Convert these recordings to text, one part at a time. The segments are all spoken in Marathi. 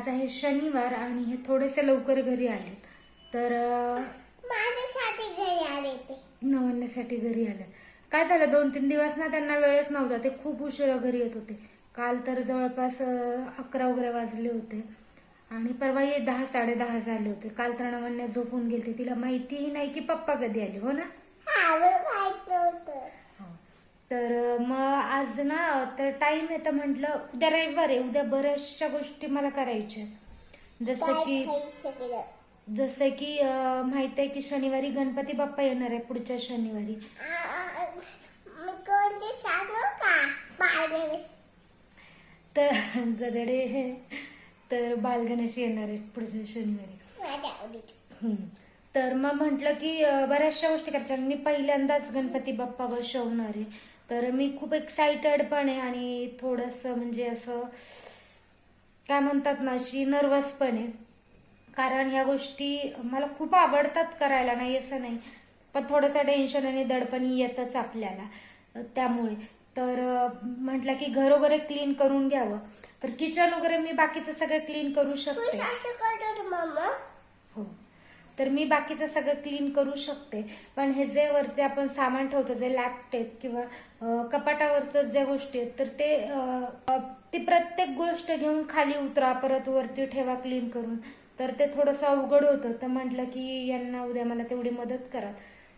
आज आहे शनिवार आणि हे थोडेसे लवकर घरी आले. तर अं, माझ्यासाठी घरी आले ते. नवण्यासाठी घरी आले. काय झालं? दोन तीन दिवस ना त्यांना वेळच नव्हता. ते खूप उशिरा घरी येत होते. काल तर जवळपास अकरा वगैरे वाजले होते. आणि परवा ये दहा साडे दहा झाले होते. काल तर नवण्या झोपून गेलते. तिला माहितीही नाही की पप्पा कधी आले. हो ना हा मला माहीत नव्हतं हो. तर मग आज ना तर टाइम आहे तर म्हटलं उद्या रविवार आहे उद्या बऱ्याचशा गोष्टी मला करायच्या जसं की जसं की अं, माहीत आहे की शनिवारी गणपती बाप्पा येणार आहे पुढच्या शनिवारी. आ, मी कोणते सांगू का? बाळगणेश. तर गदडे हे तर बालगणेश येणार आहे पुढच्या शनिवारी. माझ्या हम्म. तर मग म्हटलं की अं, बऱ्याचशा गोष्टी करायच्या मी पहिल्यांदाच गणपती बाप्पा बसवणार आहे. तर मी खूप एक्सायटेड पण आहे आणि थोडंसं म्हणजे असं काय म्हणतात ना अशी नर्वस पण आहे. कारण ह्या गोष्टी मला खूप आवडतात करायला नाही असं नाही. पण थोडंसं टेन्शन आणि दडपण येतच आपल्याला त्यामुळे. तर म्हटलं की घर वगैरे क्लीन करून घ्यावं. तर किचन वगैरे मी बाकीचं सगळं क्लीन करू शकते असं करतो मम्मा हो तर मी बाकीचं सगळं क्लीन करू शकते. पण हे जे वरती आपण सामान ठेवतो जे लॅपटॉप किंवा कपाटावरचं ज्या गोष्टी आहेत तर ते ती प्रत्येक गोष्ट घेऊन खाली उतरा परत वरती ठेवा क्लीन करून. तर ते थोडंसं अवघड होतं. तर म्हटलं की यांना उद्या मला तेवढी मदत करा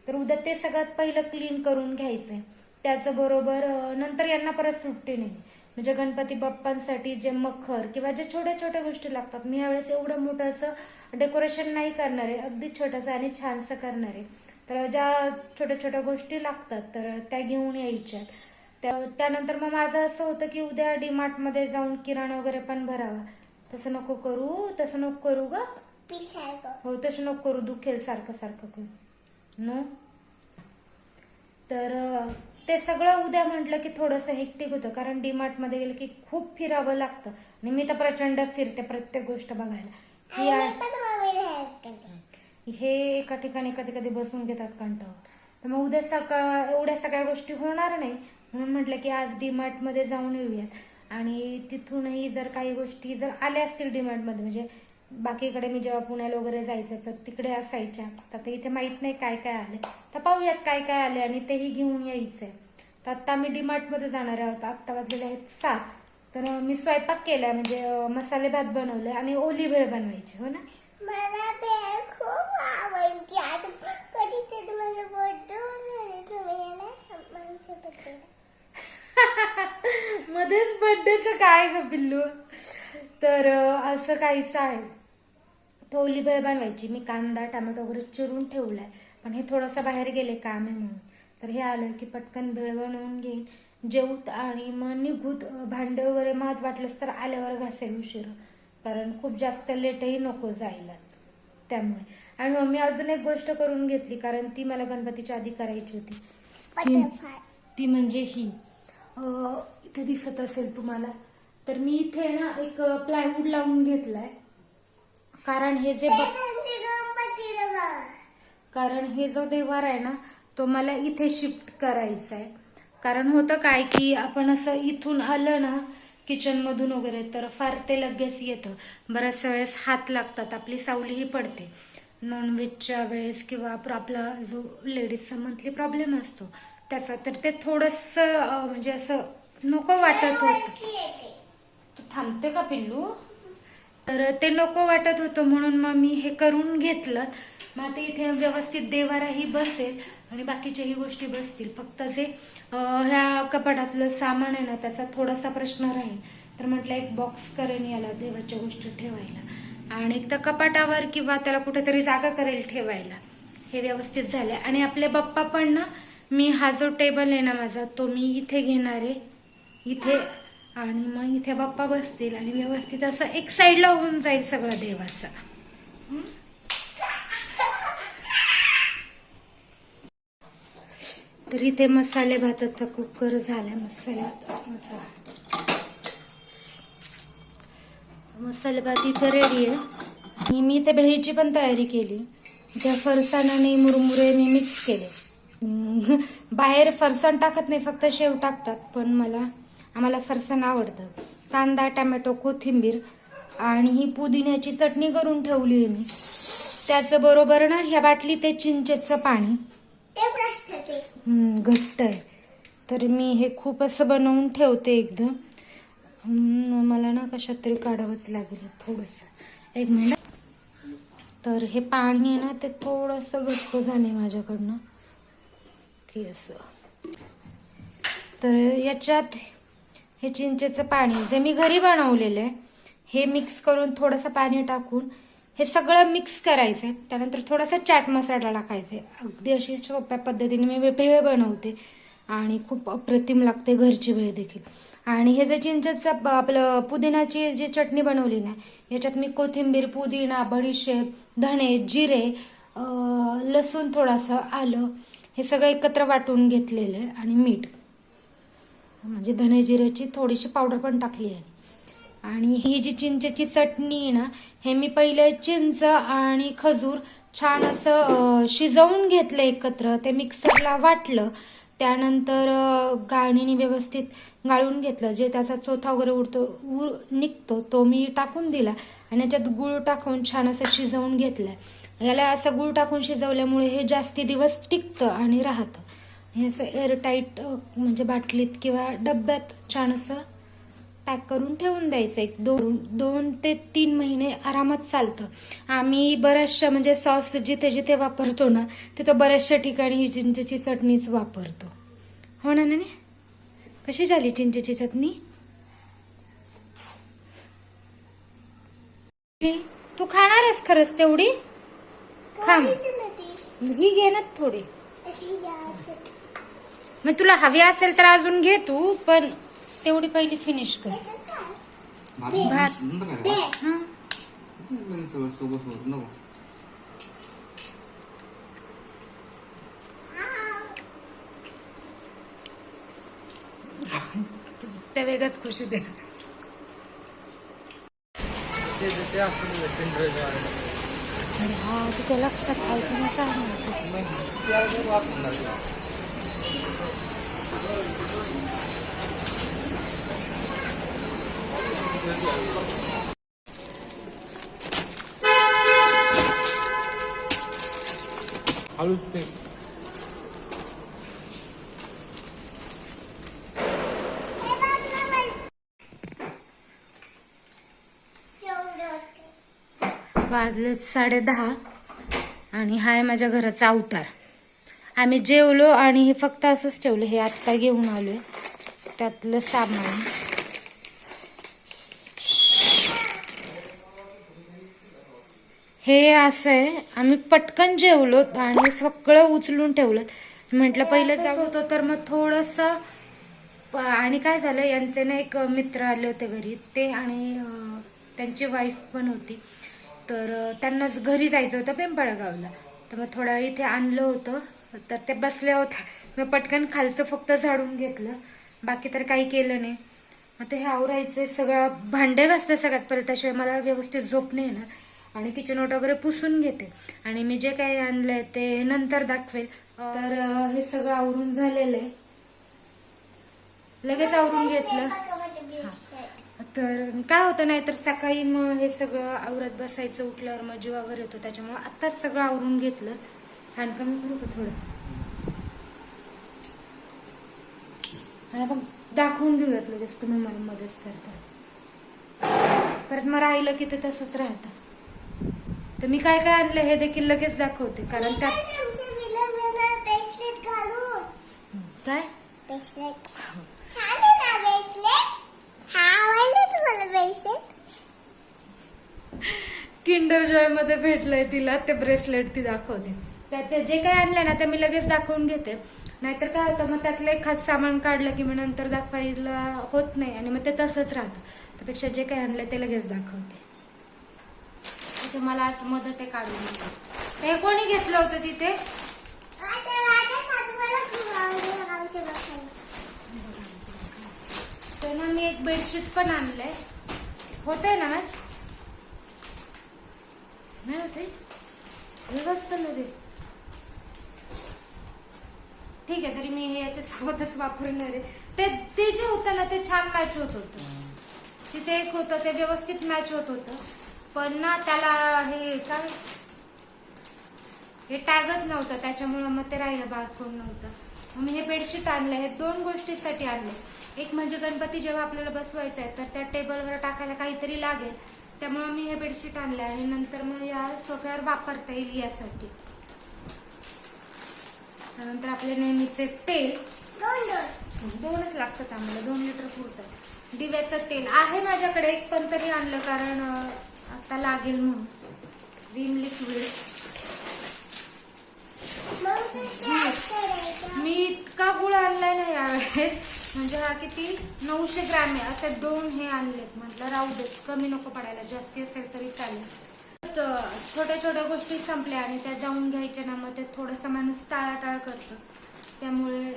तर उद्या ते सगळ्यात पहिलं क्लीन करून घ्यायचंय. त्याचबरोबर नंतर यांना परत सुट्टी नाही. म्हणजे गणपती बाप्पांसाठी जे मखर किंवा जे छोट्या छोट्या गोष्टी लागतात मी यावेळेस एवढं मोठं असं डेकोरेशन नाही करणार आहे अगदी छोटंसं आणि छानसं करणार. आहे तर ज्या छोट्या छोट्या गोष्टी लागतात तर त्या घेऊन यायच्यात. त्या त्यानंतर मग माझं असं होतं की उद्या डीमार्टमध्ये जाऊन किराणा वगैरे पण भरावा. तसं नको करू तसं नको करू ग. हो तसं नको करू दुखेल सारखं सारखं करू नो? तर ते सगळं उद्या म्हटलं की थोडंसं हेक्टिक होतं कारण डीमार्टमध्ये गेलं की खूप फिरावं लागतं. आणि मी तर प्रचंड फिरते प्रत्येक गोष्ट बघायला. ही आणि आ- मी पण मम्मीला हेल्प करते हे एका ठिकाणी कधी कधी बसून घेतात कंटाळून. तर मग उद्या सकाळ एवढ्या सगळ्या गोष्टी होणार नाही. म्हणून म्हटलं की आज डीमार्टमध्ये जाऊन येऊयात. आणि तिथूनही जर काही गोष्टी जर आल्या असतील डीमार्टमध्ये म्हणजे बाकीकडे मी जेव्हा पुण्याला वगैरे जायचं तर तिकडे असायच्या आता इथे माहीत नाही काय काय आले. तर पाहूयात काय काय आले आणि तेही घेऊन यायचंय. तर आता मी डीमार्टमध्ये जाणार आहोत आत्ता वाजलेले आहेत सात. तर मी स्वयंपाक केलाय म्हणजे मसाले भात बनवले आणि ओली भेळ बनवायची हो ना मला भेळ खूप आवडते आज कधीतरी माझा बर्थडे होणार आहे तुम्ही येणार आमच्या बर्थडे मध्येच बर्थडेचं काय ग पिल्लू तर असं काहीच आहे. थोली भेळ बनवायची. मी कांदा टमॅटो वगैरे चिरून ठेवलाय. पण हे थोडंसं बाहेर गेले काम आहे म्हणून. तर हे आलं की पटकन भेळ बनवून घेईन. जेवत आणि मग निघूत. भांडे वगैरे महत वाटलंच तर आल्यावर घासेल उशीर. कारण खूप जास्त लेटही नको जायला. त्यामुळे. आणि मग मी अजून एक गोष्ट करून घेतली. कारण ती मला गणपतीच्या आधी करायची होती. ती म्हणजे ही. इथे दिसत असेल तुम्हाला. तर मी इथे ना एक प्लायवूड लावून घेतलाय. कारण हे जे. कारण हे जो देवार आहे ना तो मला इथे शिफ्ट करायचा आहे कारण होतं काय की आपण असं इथून आलं ना किचनमधून वगैरे तर फार ते लगेच येतं. बऱ्याचशा वेळेस हात लागतात आपली सावलीही पडते. नॉनव्हेजच्या वेळेस किंवा आप- आपला जो लेडीजचा मंथली प्रॉब्लेम असतो त्याचा तर ते थोडंसं म्हणजे असं नको वाटत होतं. थांबते का पिल्लू? तर ते नको वाटत होतं म्हणून मग मी हे करून घेतलं. मग आता इथे व्यवस्थित देवाराही बसेल आणि बाकीच्याही गोष्टी बसतील. फक्त जे ह्या कपाटातलं सामान आहे ना त्याचा थोडासा प्रश्न राहील. तर म्हटलं एक बॉक्स करेन याला देवाच्या गोष्टी ठेवायला. आणि त्या कपाटावर किंवा त्याला कुठेतरी जागा करेल ठेवायला. हे व्यवस्थित झाले आणि आपले बाप्पा पण ना मी हा जो टेबल आहे ना माझा तो मी इथे घेणार आहे. इथे आणि मग इथे बाप्पा बसतील आणि व्यवस्थित असं एक साईडला होऊन जाईल सगळं देवाचं. तर इथे मसाले भाताचा कुकर झालाय मसाले भात मसाला. मसाले भात इथे रेडी आहे. मी इथे भेळीची पण तयारी केली. त्या फरसाण आणि मुरमुरे मी मिक्स केले. बाहेर फरसाण टाकत नाही फक्त शेव टाकतात पण मला आम्हाला फरसाण आवडतं. कांदा टमॅटो कोथिंबीर आणि ही पुदिन्याची चटणी करून ठेवली आहे मी. त्याचबरोबर ना ह्या बाटली ते चिंचेचं पाणी. घट्ट आहे. तर मी हे खूप असं बनवून ठेवते एकदम मला ना कशात तरी काढावंच लागेल थोडंसं. एक मिनिट. तर हे पाणी आहे ना ते थोडंसं घट्ट झालं आहे माझ्याकडनं. की असं. तर याच्यात हे चिंचेचं पाणी जे मी घरी बनवलेलं आहे हे मिक्स करून थोडंसं पाणी टाकून हे सगळं मिक्स करायचं आहे त्यानंतर थोडासा चाट मसाला टाकायचा आहे अगदी अशी सोप्या पद्धतीने मी भेळ बनवते आणि खूप अप्रतिम लागते घरची भेळ देखील. आणि हे जे चिंचेचं आपलं पुदिनाची जी चटणी बनवली ना याच्यात मी कोथिंबीर पुदिना बडीशेप धणे जिरे लसूण थोडंसं आलं हे सगळं एकत्र वाटून घेतलेलं आहे आणि मीठ. म्हणजे धनेजिऱ्याची थोडीशी पावडर पण टाकली आहे. आणि ही जी चिंचेची चटणी आहे ना हे मी पहिले चिंच आणि खजूर छान असं शिजवून घेतलं एकत्र. ते मिक्सरला वाटलं. त्यानंतर गाळणीने व्यवस्थित गाळून घेतलं. जे त्याचा चोथा वगैरे उडतो उर निघतो तो मी टाकून दिला. आणि याच्यात गुळ टाकून छान असं शिजवून घेतलं. याला असं गुळ टाकून शिजवल्यामुळे हे जास्ती दिवस टिकतं आणि राहतं. हे असं एअरटाईट म्हणजे बाटलीत किंवा डब्यात छान असं पॅक करून ठेवून द्यायचं. एक दोन दोन ते तीन महिने आरामात चालतं. आम्ही बऱ्याचशा म्हणजे सॉस जिथे जिथे वापरतो ना तिथं बऱ्याचशा ठिकाणी ही चिंचेची चटणीच वापरतो. हो ना नाही कशी झाली चिंचेची चटणी? तू खाणार आहेस खरंच तेवढी? खा ही घे ना थोडी. मग तुला हवी असेल तर अजून घे तू पण तेवढी पहिली फिनिश कर? भात. हा. त्या वेगळ्याच खुशी दे. हा तुझ्या लक्षात आहे की नाही? काय माहिती मग त्याला काय वापरणार ते? हळूच ते वाजले साडे दहा आणि हा आहे माझ्या घराचा अवतार. आम्ही जेवलो आणि हे फक्त असंच ठेवलं. हे आत्ता घेऊन आलोय. त्यातलं सामान. हे असं आहे. आम्ही पटकन जेवलो आणि सगळं उचलून ठेवलं. म्हटलं पहिलं जात होतं. तर मग थोडंसं आणि काय झालं यांचे ना एक मित्र आले होते घरी. ते आणि त्यांची वाईफ पण होती. तर त्यांनाच घरी जायचं होतं पिंपळगावला तर मग थोड्या वेळ इथे आणलं होतं. तर ते बसल्या होत्या. मी पटकन खालचं फक्त झाडून घेतलं. बाकी तर काही केलं नाही. आता हे आवरायचं सगळं भांडे घासते सगळ्यात पहिले. त्याशिवाय मला व्यवस्थित झोप नाही येणार. आणि किचन ओट वगैरे पुसून घेते. आणि मी जे काही आणलंय ते नंतर दाखवेल. तर हे सगळं आवरून झालेलं आहे. लगेच आवरून घेतलं. तर काय होतं नाही तर सकाळी मग हे सगळं आवरत बसायचं. उठल्यावर मग जीवावर येतो. त्याच्यामुळे आत्ताच सगळं आवरून घेतलं. फॅन कमी करू का थोडं आणि मग दाखवून घेऊयात लगेच तुम्ही मला मदत करता. परत मग राहिलं की ते तसंच राहतं. तर मी काय काय आणलं हे देखील लगेच दाखवते कारण त्यात काय तुमचे विलन विलन bracelet घालून. काय? ब्रेसलेट छान आहे ना ब्रेसलेट हा आवडलं तुम्हाला ब्रेसलेट किंडर जॉयमध्ये भेटलंय तिला ते ब्रेसलेट ती दाखवते. त्यात ते जे काही आणलं ना ते मी लगेच दाखवून घेते. नाहीतर काय होतं मग त्यातलं एक खास सामान काढलं की मग नंतर दाखवायला होत नाही आणि मग ते तसंच राहतं. त्यापेक्षा जे काही आणलं ते लगेच दाखवते. मला आज मदत आहे काढून. ते कोणी घेतलं होतं तिथे? तर ना मी एक बेडशीट पण आणलंय. होतंय ना मॅच? नाही होते वेगळंच कलर आहे. ठीक आहे तरी मी हे याच्यासोबतच वापरणार आहे ते ते जे होतं ना ते छान मॅच होत होतं. तिथे एक होतं ते व्यवस्थित मॅच होत होतं. पण ना त्याला हे काय? हे टॅगच नव्हतं त्याच्यामुळं मग ते राहिलं बारकोड नव्हतं. मग मी हे बेडशीट आणलं हे दोन गोष्टीसाठी आणले. एक म्हणजे गणपती जेव्हा आपल्याला बसवायचं आहे तर त्या टेबलवर टाकायला काहीतरी लागेल. त्यामुळं मी हे बेडशीट आणले आणि नंतर मग या सोफ्यावर वापरता येईल यासाठी. त्यानंतर आपले नेहमीचे तेल. दोन दोन दोनच लागतात आम्हाला दोन लिटर पुरतं. दिव्याचं तेल आहे माझ्याकडे एक पण तरी आणलं कारण आता लागेल म्हणून. विम लिक्विड मी इतका गुळ आणलाय ना यावेळेस. म्हणजे हा किती? नऊशे ग्रॅम आहे. असे दोन हे आणलेत. म्हटलं राहू देत. कमी नको पडायला. जास्ती असेल तरी चालेल. त- छोट्या छोट्या गोष्टी संपल्या आणि त्या जाऊन घ्यायच्या ना मग ते थोडंसं माणूस टाळाटाळ करतो. त्यामुळे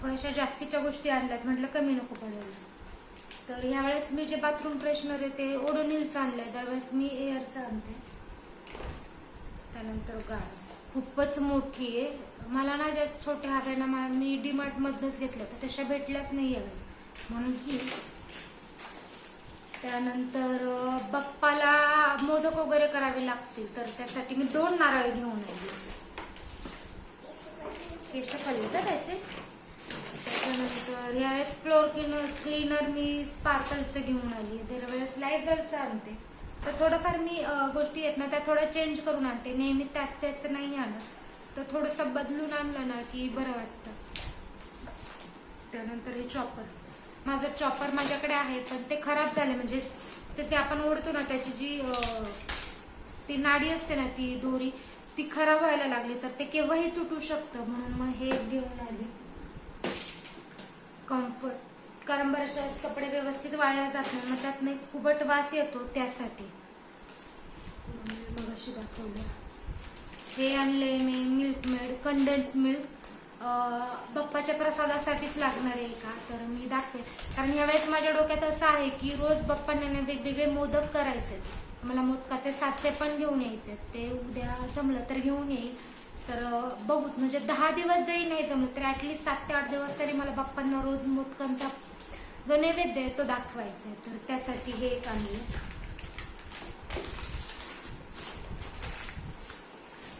थोड्याशा जास्तीच्या गोष्टी आणल्यात म्हटलं कमी नको पडायला तर ह्यावेळेस मी जे बाथरूम फ्रेशनर आहे ते ओडोनिलचं आणलंय दरवेळेस मी एअरचं आणते. त्यानंतर गाळ खूपच मोठी आहे. मला ना ज्या छोट्या हव्या ना मा- मी डीमार्टमधनंच घेतल्या तर तशा भेटल्याच नाही यावेळेस म्हणून ही त्यानंतर बप्पाला बाप्पाला मोदक वगैरे करावे लागतील तर त्यासाठी मी दोन नारळ घेऊन आली केश खाल्ले का त्याचे? त्याच्यानंतर यावेळेस फ्लोर क्लिनर क्लीनर मी स्पार्कलचं घेऊन आली. दरवेळेस लायझलचं आणते. तर थोडंफार मी गोष्टी आहेत ना त्या थोडं चेंज करून आणते. नेहमी त्याच त्याच नाही आणत. तर थोडंसं बदलून आणलं ना की बरं वाटतं. त्यानंतर हे चॉपर माझं चॉपर माझ्याकडे आहे पण ते खराब झाले. म्हणजे त्याचे आपण ओढतो ना त्याची जी ती नाडी असते ना ती दोरी ती खराब व्हायला लागली तर ते केव्हाही तुटू शकतं. म्हणून मग हे घेऊन आले. कम्फर्ट कारण बरेचसे कपडे व्यवस्थित वाळल्या जात नाही मग त्यात नाही खूपट वास येतो त्यासाठी. मग अशी दाखवली. हे आणले मी मिल्क मेड कंडेंट मिल्क बाप्पाच्या प्रसादासाठीच लागणार आहे का? तर मी दाखवे कारण यावेळेस माझ्या डोक्यात असं आहे की रोज बाप्पांना वेगवेगळे मोदक करायचे. मला मोदकाचे साचे पण घेऊन यायचे. ते उद्या जमलं तर घेऊन येईल. तर बघू. म्हणजे दहा दिवस जरी नाही जमलं तरी ऍटलिस्ट सात ते आठ दिवस तरी मला बाप्पांना रोज मोदकांचा जो नैवेद्य आहे तो दाखवायचा आहे. तर त्यासाठी हे एक आणले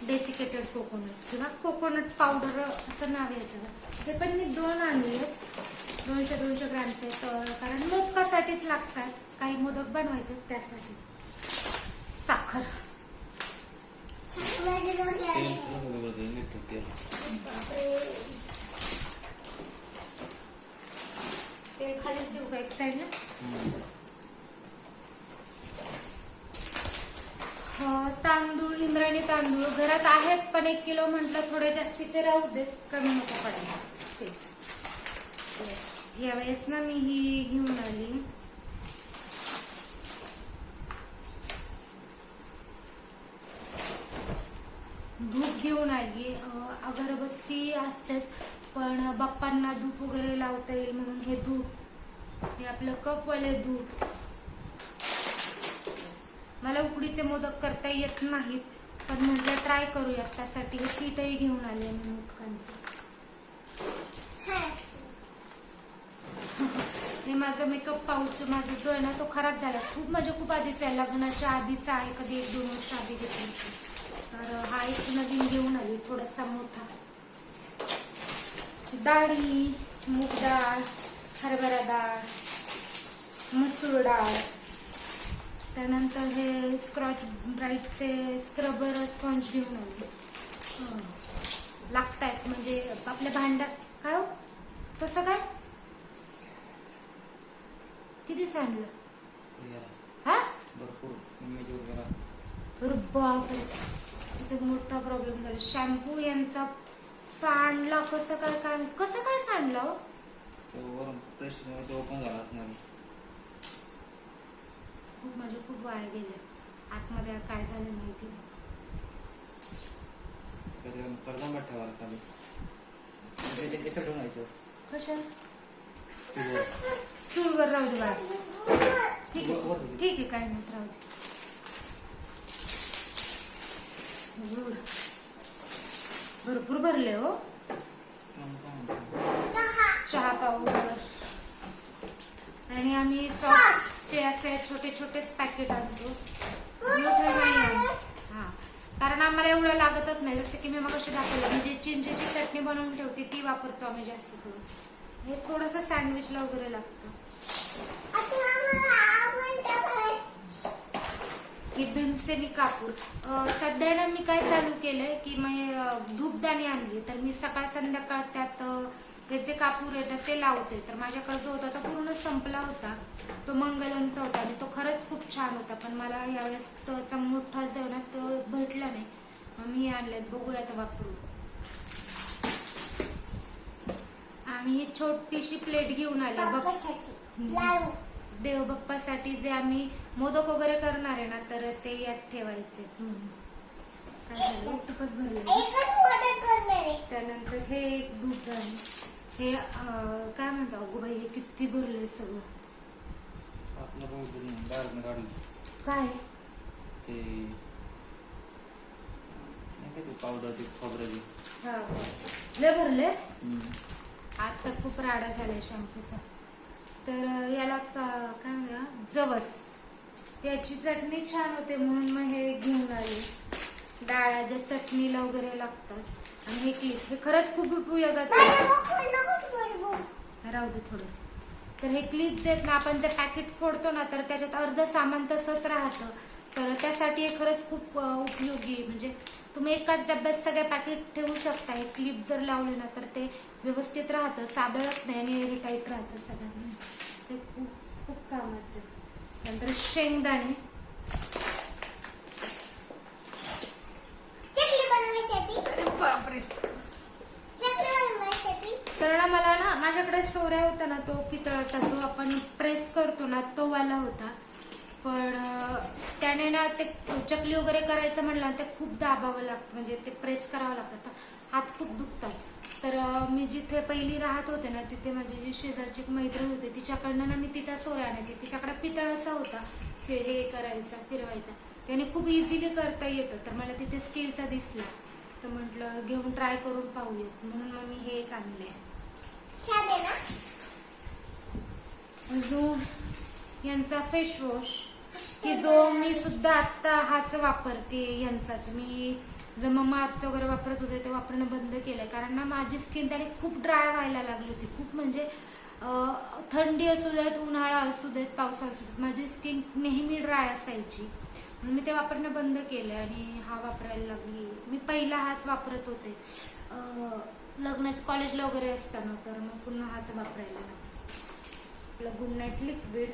डेसिकेटेड कोकोनट किंवा कोकोनट पावडर असं नाव याच्यावर. ते पण मी दोन आणले दोनशे दोनशे ग्रॅमचे तर कारण मोदकासाठीच लागतात. काही मोदक बनवायचे त्यासाठी. साखर. तेल खालीच देऊ का एक साईड ना अं, तांदूळ इंद्रायणी तांदूळ घरात आहेत पण एक किलो म्हटलं थोडे जास्तीचे राहू देत कमी नको पडायला तेच. यावेळेस ना मी ही घेऊन आली. धूप घेऊन आली. अगरबत्ती असतात पण बाप्पांना धूप वगैरे लावता येईल म्हणून हे धूप हे आपलं कपवाले धूप मला उकडीचे मोदक करता येत नाहीत. पण म्हटलं ट्राय करूयात त्यासाठी हे घेऊन आले मी मोदकांचं छान. हे माझं मेकअप पाऊच माझा जो आहे ना तो खराब झाला. खूप म्हणजे खूप आधीचा आहे लग्नाच्या आधीचा आहे कधी एक दोन वर्ष आधी घेतली तर हा एक नवीन घेऊन आली थोडासा मोठा. डाळी मूग डाळ हरभरा डाळ मसूर डाळ त्यानंतर हे स्क्रॉच ब्राईटचे स्क्रबर स्पॉन्ज घेऊन आले. हं. लागतायत म्हणजे आपल्या भांड्यात काय हो? तसं काय? किती सांडलं? हा? बापरे. तिथे मोठा प्रॉब्लेम झाला. शॅम्पू यांचा सांडला कसं काय काय. कसं काय सांडला ते ओपन झाला खूप म्हणजे खूप वाया गेले. आतमध्ये काय झालं माहिती खाली यायचं कशा चूलवर. राहू दे बाळा. ठीक आहे. ठीक आहे काय नाही राहू दे. भरपूर भरले हो. म्हणतो चहा चहा पावडर आणि आम्ही चे असे छोटे छोटेच पॅकेट आणतो. मोठे नाही हा. कारण आम्हाला एवढं लागतच नाही. जसं की मी मग अशी दाखवलं म्हणजे चिंचेची चटणी बनवून ठेवते ती वापरतो आम्ही जास्त करून. हे थोडंसं सँडविचला वगैरे लागतं. आता भीमसेनी कापूर. सध्या ना मी काय चालू केलंय की मी धूपदाणी आणली तर मी सकाळ संध्याकाळ त्यात हे जे कापूर येतात ते लावते. तर माझ्याकडे जो होता तो पूर्ण संपला होता. तो मंगलमचा होता आणि तो खरंच खूप छान होता. पण मला यावेळेस त्याचा मोठा जो ना तो भेटला नाही. मग मी आणलेत बघूया आता वापरू. आणि ही छोटीशी प्लेट घेऊन आली. देवबाप्पासाठी जे आम्ही मोदक वगैरे करणार आहे ना तर ते यात ठेवायचे. आहे त्यानंतर हे एक दूध झालं. हे काय म्हणतो अगो बाई हे किती भरलंय सगळं? आपलं दारातनं काढलं काय? ते नाही का ते पावडर ते हा. लय भरले हम्म. आता खूप राडा झालाय शॅम्पूचा. तर अं, याला का- काय म्हणा जवस. त्याची चटणी छान होते म्हणून मग हे घेऊन आले. डाळ्या ज्या चटणीला वगैरे लागतात. आणि हे क्लिप हे खरंच खूप उपयोगाचं आहे. राहू दे थोडं. तर हे क्लिप्स आहेत ना आपण ते पॅकेट फोडतो ना तर त्याच्यात अर्ध सामान तसंच राहतं. तर त्यासाठी हे खरंच खूप उपयोगी. म्हणजे तुम्ही एकाच डब्यात सगळे पॅकेट ठेवू शकता. हे क्लिप जर लावले ना तर ते व्यवस्थित राहतं. सादळत नाही आणि एअरटाईट राहतं सगळ्यांनी. ते खूप खूप कामाचं. नंतर शेंगदाणे. बापरे. तर ना मला ना माझ्याकडे सोऱ्या होता ना तो पितळाचा जो आपण प्रेस करतो ना तो वाला होता. पण त्याने ना ते चकली वगैरे करायचं म्हणलं ना ते खूप दाबावं लागतं. म्हणजे ते प्रेस करावं लागतं. तर हात खूप दुखतात. तर मी जिथे पहिली राहत होते ना तिथे माझी जी शेजारची एक मैत्रीण होते तिच्याकडनं ना मी तिचा सोऱ्या आणायची. तिच्याकडे पितळाचा होता. हे हे करायचा फिरवायचा. त्याने खूप इझिली करता येतं. तर मला तिथे स्टीलचा दिसला. तर म्हटलं घेऊन ट्राय करून पाहूयात. म्हणून मग मी हे एक आणलंय. छान आहे ना? अजून यांचा फेस वॉश की जो मी सुद्धा आता हाच वापरते यांचाच. मी जो ममाअर्थचं वगैरे वापरत होते ते वापरणं बंद केलंय. कारण ना माझी स्किन त्याने खूप ड्राय व्हायला लागली होती. खूप म्हणजे थंडी असू देत उन्हाळा असू देत पावसाळा असू देत माझी स्किन नेहमी ड्राय असायची. मी ते वापरणं बंद केलं आणि हा वापरायला लागली. मी पहिला हाच वापरत होते. लग्नाचे लग्नाच्या कॉलेजला वगैरे असताना तर मग पुन्हा हाच वापरायला लागला. आपलं गुड नाईट लिक्विड.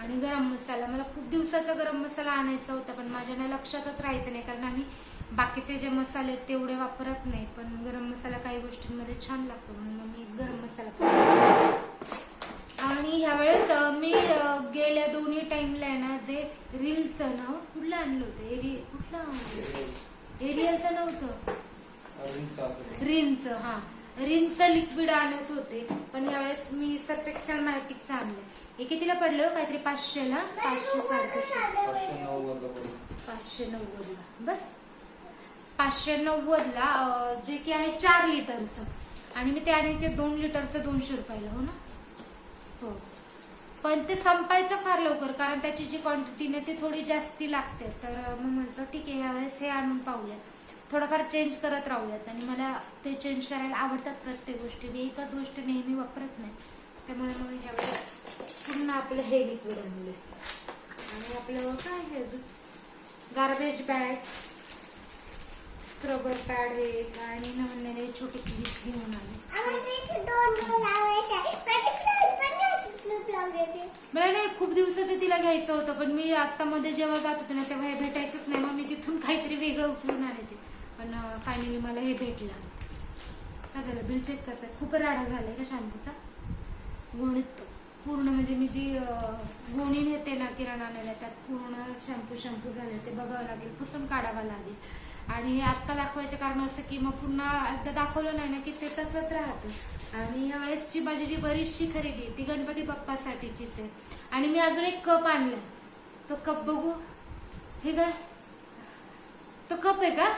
आणि गरम मसाला. मला खूप दिवसाचा गरम मसाला आणायचा होता पण माझ्या ना लक्षातच राहायचं नाही कारण आम्ही बाकीचे जे मसाले आहेत तेवढे वापरत नाही. पण गरम मसाला काही गोष्टींमध्ये छान लागतो म्हणून मग मी गरम मसाला आणि ह्यावेळेस मी गेल्या दोन्ही टाइमला आहे ना जे रील्सचं नाव कुठलं आणलं होतं? एरियल कुठलं? एरियलचं नव्हतं. रिन्स रिनचं हा. रिनचं लिक्विड आणत होते. पण यावेळेस मी सर्फेक्शन मॅटिकचं आणलं. हे कितीला पडलं हो? काहीतरी पाचशेला? पाचशे साडेपाचशे पाचशे नव्वदला. पाचशे नव्वदला बस. पाचशे नव्वदला जे की आहे चार लिटरचं. आणि मी ते आणायचे दोन लिटरचं दोनशे रुपयाला हो ना? हो. पण ते संपायचं फार लवकर कारण त्याची जी क्वांटिटी ना ती थोडी जास्ती लागते. तर मग म्हटलं ठीक आहे ह्यावेळेस हे आणून पाहूयात. थोडंफार चेंज करत राहूयात. आणि मला ते चेंज करायला आवडतात प्रत्येक गोष्टी. मी एकच गोष्ट नेहमी वापरत नाही. त्यामुळे मग मी ह्यावेळेस पुन्हा आपलं हे लिक्विड आणलं आणि आपलं काय हे गार्बेज बॅग स्क्रबर पॅड एक आणि नवीन छोटे क्लिप घेऊन आले आम्हाला इथे दोन दोन लावायचे आहे. माझी फ्रेंड पण अशीच क्लिप लावली होती. मला नाही खूप दिवसाचं तिला घ्यायचं होतं पण मी आत्ता मध्ये जेव्हा जात होते ना तेव्हा हे भेटायचंच नाही. मग मी तिथून काहीतरी वेगळं उचलून आणायचे पण फायनली मला हे भेटलं. काय झालं? बिल चेक करतात. खूप राडा झालाय का शांतीचा? गुणित पूर्ण म्हणजे मी जी गोणी नेते ना किराणा आणायला त्यात पूर्ण शॅम्पू शॅम्पू झाले. ते बघावं लागेल. पुसून काढावं लागेल. आणि हे आत्ता दाखवायचं कारण असं की मग पुन्हा एकदा दाखवलं नाही ना की ते तसंच राहतं. आणि यावेळेसची माझी जी बरीचशी खरेदी ती गणपती बाप्पासाठीचीच आहे. आणि मी अजून एक कप आणलाय. तो कप बघू. हे काय? तो कप आहे का?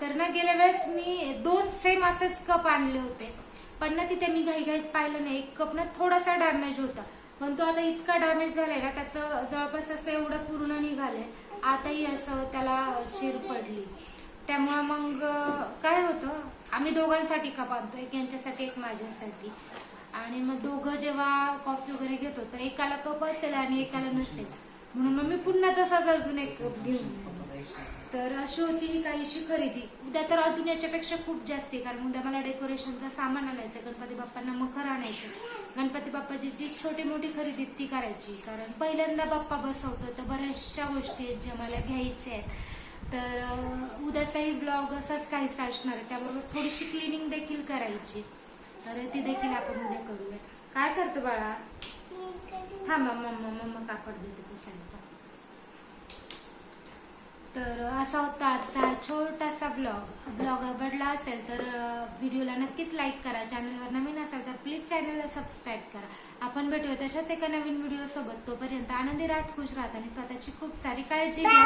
तर ना गेल्या वेळेस मी दोन सेम असेच कप आणले होते. पण ना तिथे मी घाईघाईत पाहिलं नाही. एक कप ना थोडासा डॅमेज होता. पण तो आता इतका डॅमेज झालाय ना त्याचं जवळपास असं एवढं पूर्ण निघालंय. आताही असं त्याला चिर पडली. त्यामुळं मग काय होतं? आम्ही दोघांसाठी कप आणतो एक यांच्यासाठी एक माझ्यासाठी. आणि मग दोघं जेव्हा कॉफी वगैरे घेतो तर एकाला कप असेल आणि एकाला नसेल. म्हणून मग मी पुन्हा तसाच अजून एक कप घेऊन तर अशी होती ही काहीशी खरेदी. उद्या तर अजून याच्यापेक्षा खूप जास्त कारण उद्या मला डेकोरेशनचं सामान आणायचं गणपती बाप्पांना मखर आणायचं गणपती बाप्पाची जी छोटी मोठी खरेदी ती करायची कारण पहिल्यांदा बाप्पा बसवतो तर बऱ्याचशा गोष्टी आहेत ज्या मला घ्यायच्या आहेत. तर उद्याचाही ब्लॉग असाच काहीसा असणार आहे त्याबरोबर थोडीशी क्लिनिंग देखील करायची तर ती देखील आपण उद्या करूया. काय करतो बाळा? थांबा मम्मा मम्मा कापड देते पुसायला तर असा होता आजचा छोटासा ब्लॉग ब्लॉग आवडला असेल तर व्हिडिओला नक्कीच लाईक करा. चॅनलवर नवीन असेल तर प्लीज चॅनलला सबस्क्राईब करा. आपण भेटूया तशाच एका नवीन व्हिडिओसोबत तोपर्यंत आनंदी राहत खुश राहत आणि स्वतःची खूप सारी काळजी घ्या.